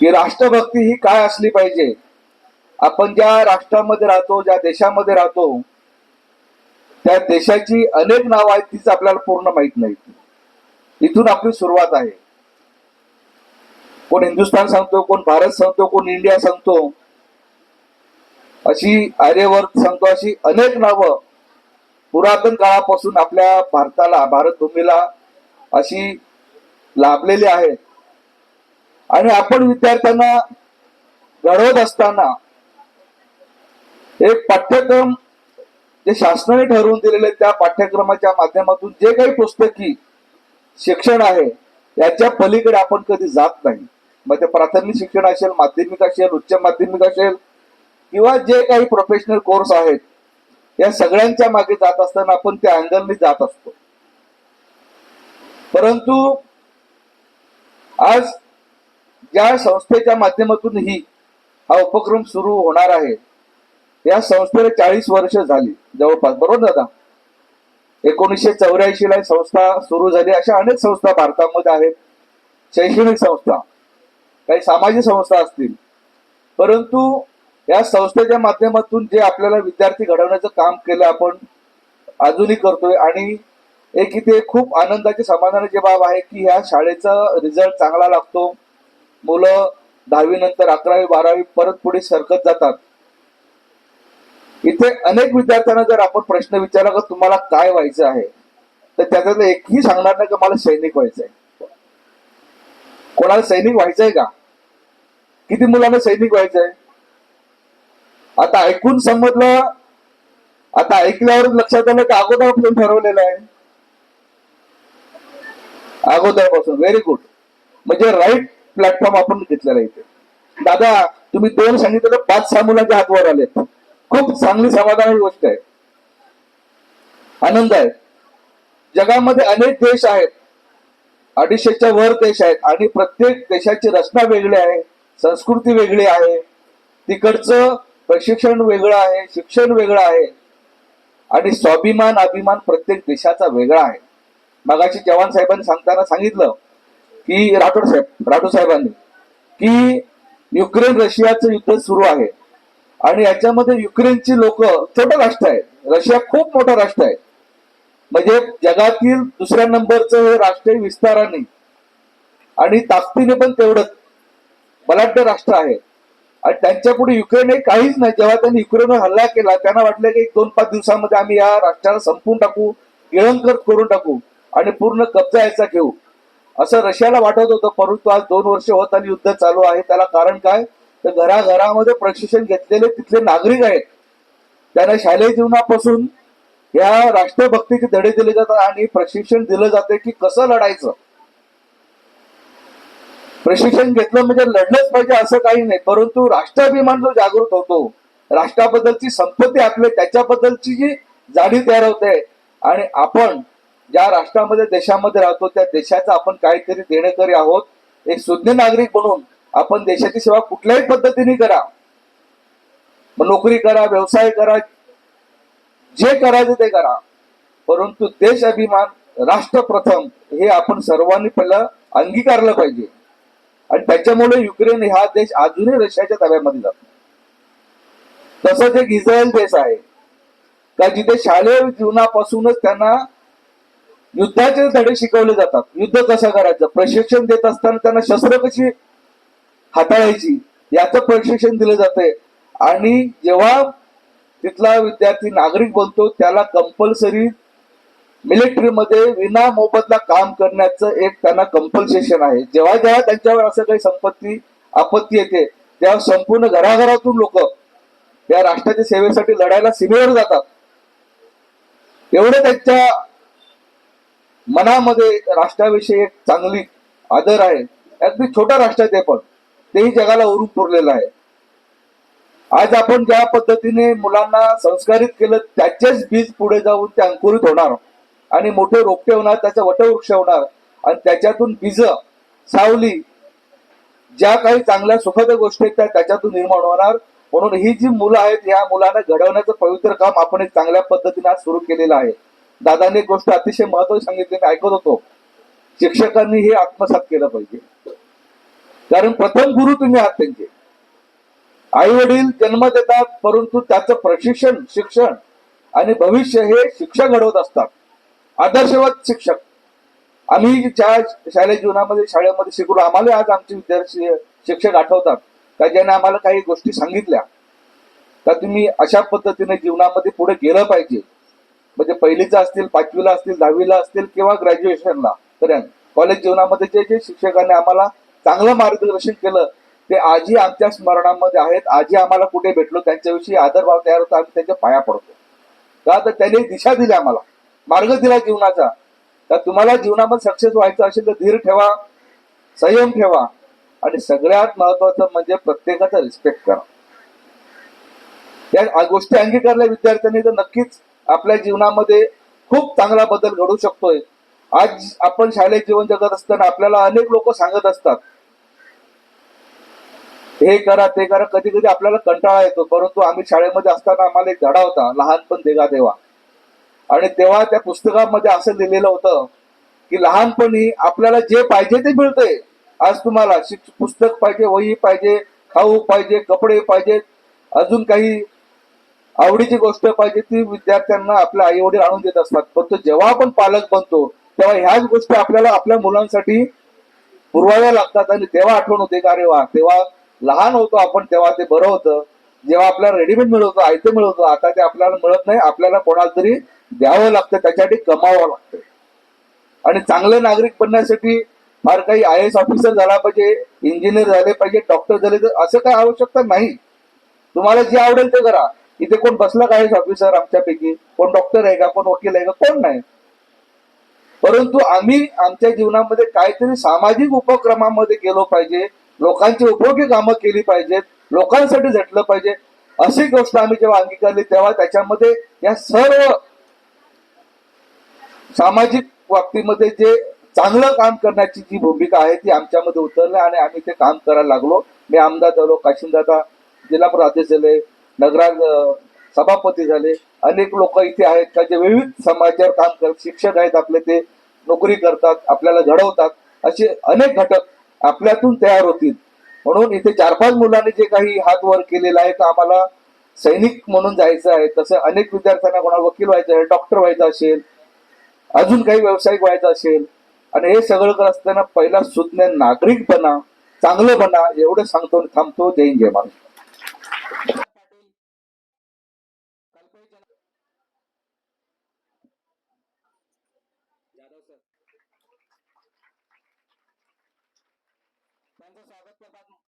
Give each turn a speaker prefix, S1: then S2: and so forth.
S1: की राष्ट्रभक्ती ही काय असली पाहिजे? आपण ज्या राष्ट्रामध्ये राहतो ज्या देशामध्ये राहतो त्या देशाची अनेक नावं आहेत तीच आपल्याला पूर्ण माहीत नाहीत इथून आपली सुरुवात आहे. कोण हिंदुस्थान सांगतो कोण भारत सांगतो कोण इंडिया सांगतो अशी आर्यवर्त सांगतो अशी अनेक नावं पुरातन काळापासून आपल्या भारताला भारत भूमीला अशी लाभलेली आहेत. आणि आपण विद्यार्थ्यांना घडवत असताना एक पाठ्यक्रम जे शासनाने ठरवून दिलेले त्या पाठ्यक्रमाच्या माध्यमातून जे काही पुस्तकी शिक्षण आहे याच्या पलीकडे आपण कधी जात नाही. मग ते प्राथमिक शिक्षण असेल माध्यमिक असेल उच्च माध्यमिक असेल किंवा जे काही प्रोफेशनल कोर्स आहेत या सगळ्यांच्या मागे जात असताना आपण त्या अँगलने जात असतो. परंतु आज ज्या संस्थेच्या माध्यमातून ही हा उपक्रम सुरू होणार आहे. या संस्थेला चाळीस वर्ष झाली जवळपास. बरोबर दादा? एकोणीसशे चौऱ्याऐंशी ला संस्था सुरू झाली. अशा अनेक संस्था भारतामध्ये आहेत. शैक्षणिक संस्था काही सामाजिक संस्था असतील. परंतु या संस्थेच्या माध्यमातून जे आपल्याला विद्यार्थी घडवण्याचं काम केलं आपण अजूनही करतोय आणि एक इथे खूप आनंदाची समाधानाची बाब आहे की ह्या शाळेचा रिझल्ट चांगला लागतो. मुलं दहावी नंतर अकरावी बारावी परत पुढे सरकत जातात. इथे अनेक विद्यार्थ्यांना जर आपण प्रश्न विचारला का तुम्हाला काय व्हायचं आहे तर त्याच्यातलं एकही सांगणार नाही का मला सैनिक व्हायचंय. कोणाला सैनिक व्हायचंय का? किती मुलांना सैनिक व्हायचंय? आता ऐकून समजलं आता ऐकल्यावर लक्षात आलं की अगोदरपासून ठरवलेलं आहे. अगोदरपासून व्हेरी गुड म्हणजे राईट प्लॅटफॉर्म आपण घेतलेला इथे. दादा तुम्ही दोन सांगितलेलं पाच सहा मुलांच्या हातवर आलेत खूप चांगली समाधानाची गोष्ट आहे. आनंद आहे. जगामध्ये अनेक देश आहेत. अडीचशेच्या वर देश आहेत. आणि प्रत्येक देशाची रचना वेगळी आहे. संस्कृती वेगळी आहे. तिकडचं प्रशिक्षण वेगळं आहे. शिक्षण वेगळं आहे. आणि स्वाभिमान अभिमान प्रत्येक देशाचा वेगळा आहे. मगाशी जवान साहेबांनी सांगताना सांगितलं की राठोड साहेब राठोड साहेबांनी की युक्रेन रशियाचं युद्ध सुरू आहे. आणि याच्यामध्ये युक्रेनची लोक छोटं राष्ट्र आहे. रशिया खूप मोठं राष्ट्र आहे. म्हणजे जगातील दुसऱ्या नंबरचं हे राष्ट्र विस्ताराने आणि ताकदीने पण तेवढंच बलाढ्य राष्ट्र आहे. आणि त्यांच्या पुढे युक्रेन हे काहीच नाही. जेव्हा त्यांनी युक्रेनवर हल्ला केला त्यांना वाटलं की एक दोन पाच दिवसामध्ये आम्ही या राष्ट्राला संपून टाकू गिळंकर करून टाकू आणि पूर्ण कब्जा याचा घेऊ. असं रशियाला वाटत होतं. परंतु आज दोन वर्ष होत आणि युद्ध चालू आहे. त्याला कारण काय? तर घराघरामध्ये प्रशिक्षण घेतलेले तिथले नागरिक आहेत. त्यांना शालेय जीवनापासून या राष्ट्रभक्तीचे धडे दिले जातात आणि प्रशिक्षण दिलं जाते की कसं लढायचं. प्रशिक्षण घेतलं म्हणजे लढलंच पाहिजे असं काही नाही. परंतु राष्ट्राभिमान जो जागृत होतो राष्ट्राबद्दलची संपत्ती आपले त्याच्याबद्दलची जी जाणीव तयार होते आणि आपण ज्या राष्ट्रामध्ये देशामध्ये राहतो त्या देशाचा आपण काहीतरी देणेकरी आहोत. एक सुज्ञ नागरिक म्हणून आपण देशाची सेवा कुठल्याही पद्धतीने करा. नोकरी करा व्यवसाय करा जे करायचं ते करा. परंतु देश अभिमान राष्ट्र प्रथम हे आपण सर्वांनी पहिलं अंगीकारलं पाहिजे. आणि त्याच्यामुळे युक्रेन हा देश अजूनही रशियाच्या ताब्यामध्ये जातो. तसंच एक इस्रायल देश आहे. का जिथे शालेय जीवनापासूनच त्यांना युद्धाचे धडे शिकवले जातात. युद्ध कसं करायचं? प्रशिक्षण देत असताना त्यांना शस्त्र कशी हाताळायची? याचं प्रशिक्षण दिलं जाते आणि जेव्हा तिथला विद्यार्थी नागरिक बनतो त्याला कंपल्सरी मिलिटरीमध्ये विना मोबदला काम करण्याचं एक त्यांना कंपल्सेशन आहे. जेव्हा जेव्हा त्यांच्यावर असं काही संपत्ती आपत्ती येते तेव्हा संपूर्ण घराघरातून लोक त्या राष्ट्राच्या सेवेसाठी लढायला सीमेवर जातात. एवढं त्यांच्या मनामध्ये राष्ट्राविषयी एक चांगली आदर आहे. अगदी छोटा राष्ट्र आहे ते पण. तेही जगाला उरून पुरलेलं आहे. आज आपण ज्या पद्धतीने मुलांना संस्कारित केलं त्याचेच बीज पुढे जाऊन ते अंकुरित होणार. आणि मोठे रोपटे होणार त्याचं वटवृक्ष होणार. आणि त्याच्यातून बीज सावली ज्या काही चांगल्या सुखद गोष्टी आहेत त्या त्याच्यातून निर्माण होणार. म्हणून ही जी मुलं आहेत या मुलांना घडवण्याचं पवित्र काम आपण एक चांगल्या पद्धतीने आज सुरू केलेलं आहे. दादाने एक गोष्ट अतिशय महत्वाची सांगितली मी ऐकत होतो. शिक्षकांनी हे आत्मसात केलं पाहिजे. कारण प्रथम गुरु तुम्ही आहात त्यांचे. आई वडील जन्म देतात परंतु त्याचं प्रशिक्षण शिक्षण आणि भविष्य हे शिक्षक घडवत असतात. आदर्शवत शिक्षक. आम्ही ज्या शालेय जीवनामध्ये शाळेमध्ये शिकलो आम्हाला आज आमचे विद्यार्थी शिक्षक आठवतात. का ज्याने आम्हाला काही गोष्टी सांगितल्या. का तुम्ही अशा पद्धतीने जीवनामध्ये पुढे गेलं पाहिजे. म्हणजे पहिलीचा असतील पाचवीला असतील दहावीला असतील किंवा ग्रॅज्युएशनला पर्यंत कॉलेज जीवनामध्ये जे जे शिक्षकांनी आम्हाला चांगलं मार्गदर्शन केलं ते आजही आमच्या स्मरणामध्ये आहेत. आजही आम्हाला कुठे भेटलो त्यांच्याविषयी आदरभाव तयार होतो आम्ही त्यांच्या पाया पडतो. का तर त्यांनी दिशा दिली आम्हाला. मार्ग दिला जीवनाचा. तर तुम्हाला जीवनामध्ये सक्सेस व्हायचं असेल तर धीर ठेवा संयम ठेवा आणि सगळ्यात महत्वाचं म्हणजे प्रत्येकाचा रिस्पेक्ट करा. या गोष्टी अंगीकारल्या विद्यार्थ्यांनी तर नक्कीच आपल्या जीवनामध्ये खूप चांगला बदल घडू शकतोय. आज आपण शालेय जीवन जगत असताना आपल्याला अनेक लोक सांगत असतात. हे करा ते करा. कधी कधी आपल्याला कंटाळा येतो परंतु आम्ही शाळेमध्ये असताना आम्हाला एक धडा होता लहानपण देगा देवा. आणि तेव्हा त्या पुस्तकामध्ये असं लिहिलेलं होतं की लहानपणी आपल्याला जे पाहिजे ते मिळतंय आज तुम्हाला पुस्तक पाहिजे वही पाहिजे खाऊ पाहिजे कपडे पाहिजेत अजून काही आवडीची गोष्ट पाहिजे ती विद्यार्थ्यांना आपल्या आई वडील आणून देत असतात. परंतु जेव्हा आपण पालक बनतो तेव्हा ह्याच गोष्टी आपल्याला आपल्या मुलांसाठी पुरवाव्या लागतात आणि तेव्हा आठवण होते का अरे वा तेव्हा लहान होतो आपण तेव्हा ते बरं होतं. जेव्हा आपल्याला रेडीमेड मिळत होतं आयतं आता ते आपल्याला मिळत नाही आपल्याला कोणाला तरी द्यावं लागतं त्याच्यासाठी कमावं लागतं. आणि चांगले नागरिक बनण्यासाठी फार काही आय एस ऑफिसर झाला पाहिजे इंजिनियर झाले पाहिजे डॉक्टर झाले तर असं काही आवश्यकता नाही. तुम्हाला जे आवडेल ते करा. इथे कोण बसला काय ऑफिसर आमच्यापैकी? कोण डॉक्टर आहे का? कोण वकील आहे का? कोण नाही. परंतु आम्ही आमच्या जीवनामध्ये काहीतरी सामाजिक उपक्रमामध्ये गेलो पाहिजे. लोकांची उपयोगी कामं केली पाहिजेत. लोकांसाठी झटलं पाहिजे. अशी गोष्ट आम्ही जेव्हा अंगीकारली तेव्हा त्याच्यामध्ये या सर्व सामाजिक बाबतीमध्ये जे चांगलं काम करण्याची जी भूमिका आहे ती आमच्यामध्ये उतरली आणि आम्ही ते काम करायला लागलो. मी आमदार झालो काशिंदादा जिल्हा अध्यक्ष झाले नगरात सभापती झाले. अनेक लोक इथे आहेत का जे विविध समाजावर काम करतात शिक्षक आहेत आपले ते नोकरी करतात आपल्याला घडवतात. असे अनेक घटक आपल्यातून तयार होतील. म्हणून इथे चार पाच मुलांनी जे काही हात वर केलेला आहे तर आम्हाला सैनिक म्हणून जायचं आहे. तसं अनेक विद्यार्थ्यांना कोणाला वकील व्हायचं आहे डॉक्टर व्हायचं असेल अजून काही व्यावसायिक व्हायचं असेल आणि हे सगळं करत असताना पहिला सुज्ञ नागरिक बना चांगलं बना एवढं सांगतो आणि थांबतो. जय जय महाराष्ट्र.
S2: pas, pardon.